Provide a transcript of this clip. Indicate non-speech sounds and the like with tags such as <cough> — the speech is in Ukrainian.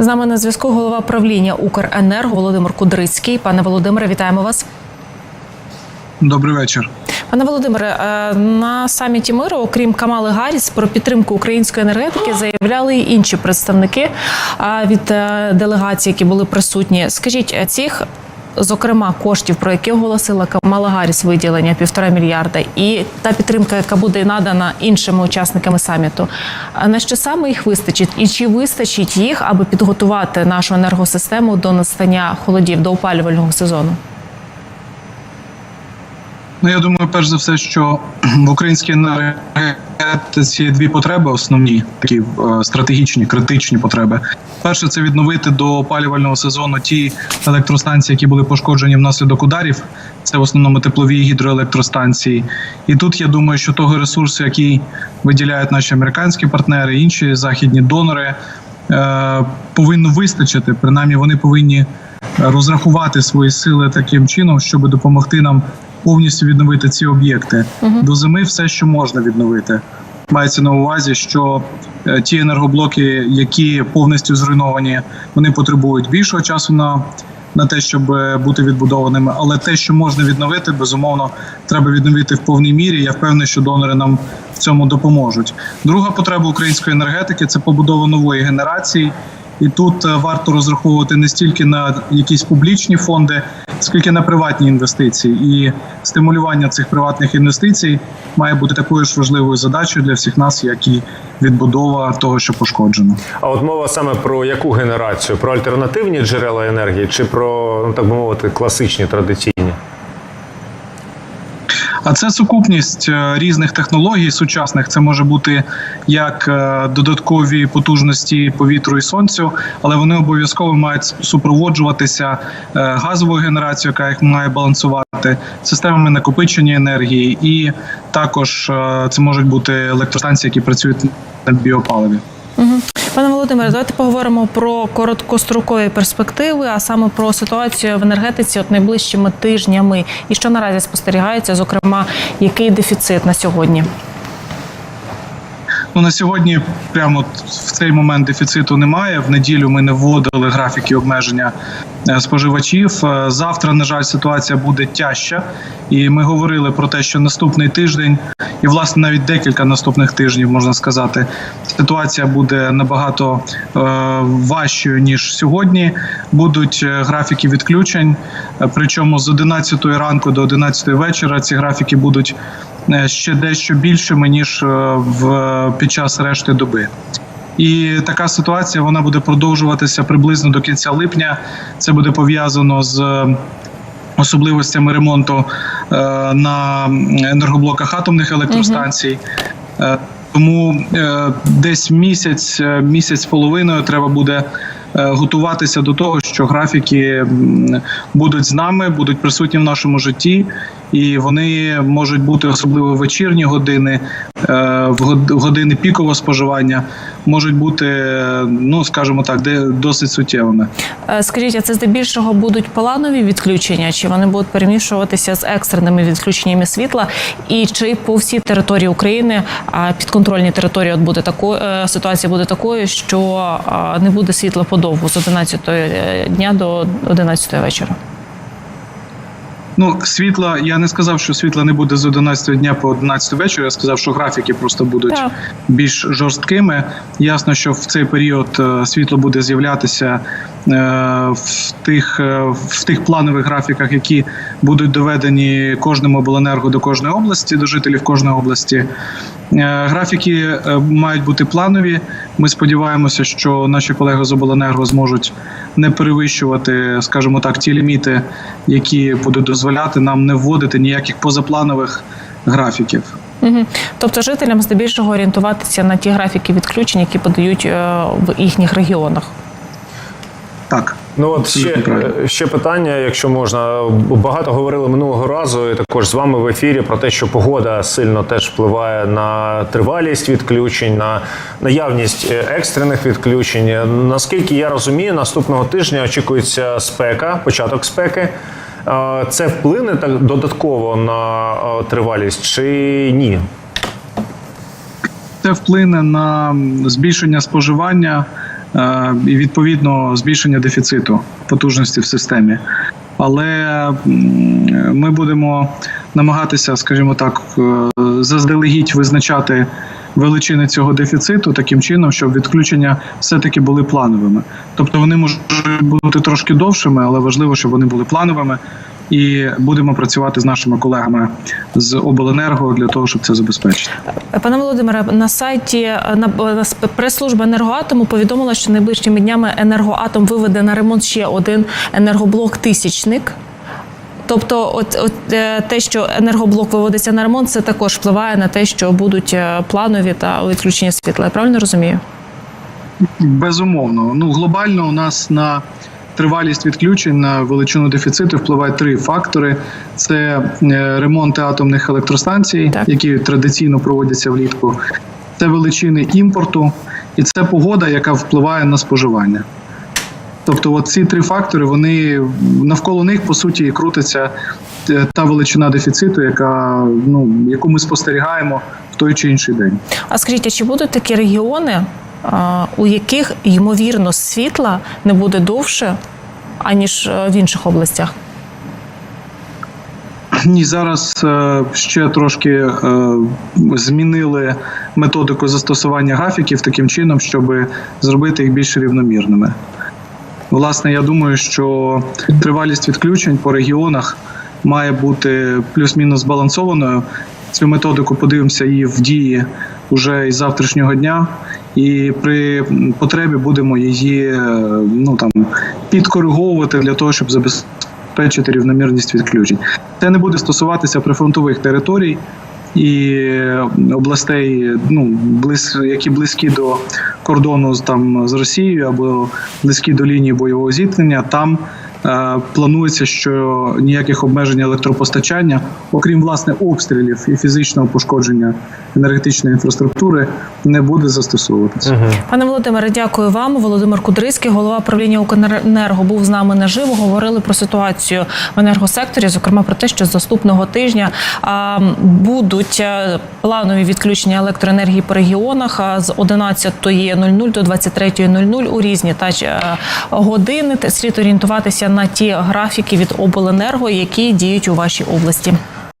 З нами на зв'язку голова правління Укренерго Володимир Кудрицький. Пане Володимире, вітаємо вас. Добрий вечір. Пане Володимире, е, на саміті миру, окрім Камали Гарріс, про підтримку української енергетики заявляли й інші представники від е, делегацій, які були присутні. Скажіть, е, цих зокрема коштів, про які оголосила Камала Гарріс, виділення півтора мільярда, і та підтримка, яка буде надана іншими учасниками саміту, на що саме їх вистачить, і чи вистачить їх, аби підготувати нашу енергосистему до настання холодів до опалювального сезону? Ну я думаю, перш за все, що <clears throat> в українській енергетиці є дві потреби основні, такі е, стратегічні, критичні потреби. Перше, це відновити до опалювального сезону ті електростанції, які були пошкоджені внаслідок ударів. Це в основному теплові гідроелектростанції. І тут я думаю, що того ресурсу, який виділяють наші американські партнери, інші західні донори, е, повинно вистачити. Принаймні, вони повинні розрахувати свої сили таким чином, щоб допомогти нам повністю відновити ці об'єкти. До зими все, що можна відновити. Мається на увазі, що е, ті енергоблоки, які повністю зруйновані, вони потребують більшого часу на, на те, щоб е, бути відбудованими. Але те, що можна відновити, безумовно, треба відновити в повній мірі. Я впевнений, що донори нам в цьому допоможуть. Друга потреба української енергетики це побудова нової генерації. І тут е, варто розраховувати не стільки на якісь публічні фонди, скільки на приватні інвестиції. І стимулювання цих приватних інвестицій має бути такою ж важливою задачею для всіх нас, як і відбудова того, що пошкоджено. А от мова саме про яку генерацію? Про альтернативні джерела енергії чи про ну так би мовити класичні традиційні? А це сукупність е, різних технологій сучасних. Це може бути як е, додаткові потужності повітру і сонцю, але вони обов'язково мають супроводжуватися е, газовою генерацією, яка їх має балансувати системами накопичення енергії, і також це можуть бути електростанції, які працюють на біопаливі. Пане Володимире, давайте поговоримо про короткострокові перспективи, а саме про ситуацію в енергетиці от найближчими тижнями. І що наразі спостерігається, зокрема, який дефіцит на сьогодні? Ну на сьогодні прямо в цей момент дефіциту немає. В неділю ми не вводили графіки обмеження е, споживачів. Е, Завтра, на жаль, ситуація буде тяжча, і ми говорили про те, що наступний тиждень, і власне навіть декілька наступних тижнів можна сказати, ситуація буде набагато е, важчою ніж сьогодні. Будуть графіки відключень. Причому з 11 ранку до 11 вечора ці графіки будуть ще дещо більшими ніж е, в під час решти доби. І така ситуація вона буде продовжуватися приблизно до кінця липня. Це буде пов'язано з е, особливостями ремонту е, на енергоблоках атомних електростанцій. Е, Тому е, десь місяць, е, місяць з половиною треба буде е, готуватися до того, що графіки будуть з нами, будуть присутні в нашому житті, і вони можуть бути особливо в вечірні години, е, в години пікового споживання, можуть бути, ну скажімо так, де досить суттєвими. Е, Скажіть, а це здебільшого будуть планові відключення, чи вони будуть перемішуватися з екстреними відключеннями світла? І чи по всій території України а підконтрольній території от буде такою е, ситуація буде такою, що не буде світла подовгу з 11 дня до 11 вечора? Ну, світла, я не сказав, що світла не буде з 11 дня по 11 вечора. Я сказав, що графіки просто будуть Так. більш жорсткими. Ясно, що в цей період е, світло буде з'являтися в тих, е, в тих планових графіках, які будуть доведені кожному обленерго до кожної області, до жителів кожної області. Е, Графіки е, мають бути планові. Ми сподіваємося, що наші колеги з обленерго зможуть не перевищувати, скажімо так, ті ліміти, які будуть дозволяти нам не вводити ніяких позапланових графіків. Угу. Тобто жителям здебільшого орієнтуватися на ті графіки відключень, які подають е, в їхніх регіонах. Так. Ну от ще, ще питання, якщо можна. Багато говорили минулого разу, і також з вами в ефірі про те, що погода сильно теж впливає на тривалість відключень, на наявність е, екстрених відключень. Наскільки я розумію, наступного тижня очікується спека, початок спеки. Е, Це вплине так додатково на е, тривалість чи ні? Це вплине на збільшення споживання е, і відповідно збільшення дефіциту потужності в системі. Але ми будемо намагатися, скажімо так, е, заздалегідь визначати величини цього дефіциту таким чином, щоб відключення все-таки були плановими. Тобто вони можуть бути трошки довшими, але важливо, щоб вони були плановими. І будемо працювати з нашими колегами з обленерго для того, щоб це забезпечити. Пане Володимире, на сайті на, на прес-служба енергоатому повідомила, що найближчими днями енергоатом виведе на ремонт ще один енергоблок тисячник. Тобто, от, от е, те, що енергоблок виводиться на ремонт, це також впливає на те, що будуть е, планові та відключення світла. Я правильно розумію? Безумовно. Ну глобально у нас на тривалість відключень на величину дефіциту впливають три фактори: це е, ремонти атомних електростанцій, Так. які традиційно проводяться влітку, це величини імпорту, і це погода, яка впливає на споживання. Тобто, от ці три фактори, вони навколо них по суті і крутиться е, та величина дефіциту, яка ну яку ми спостерігаємо в той чи інший день. А скажіть, а чи будуть такі регіони, у яких ймовірно світла не буде довше, аніж е, в інших областях? Ні, зараз е, ще трошки е, змінили методику застосування графіків таким чином, щоб зробити їх більш рівномірними. Власне, я думаю, що тривалість відключень по регіонах має бути плюс-мінус збалансованою. Цю методику подивимося і в дії вже із завтрашнього дня, і при потребі будемо її е, ну там підкориговувати для того, щоб забезпечити рівномірність відключень. Це не буде стосуватися прифронтових територій і областей, ну близь, які близькі до кордону там з Росією або близькі до лінії бойового зіткнення. Там е, планується, що ніяких обмежень електропостачання, окрім власне обстрілів і фізичного пошкодження енергетичної інфраструктури, не буде застосовуватися. Пане Володимире, дякую вам. Володимир Кудрицький, голова правління «Укренерго», був з нами наживо. Говорили про ситуацію в енергосекторі, зокрема про те, що з наступного тижня а, будуть е, планові відключення електроенергії по регіонах а, з 11.00 до 23.00 у різні та е, години. Слід орієнтуватися на ті графіки від обленерго, які діють у вашій області.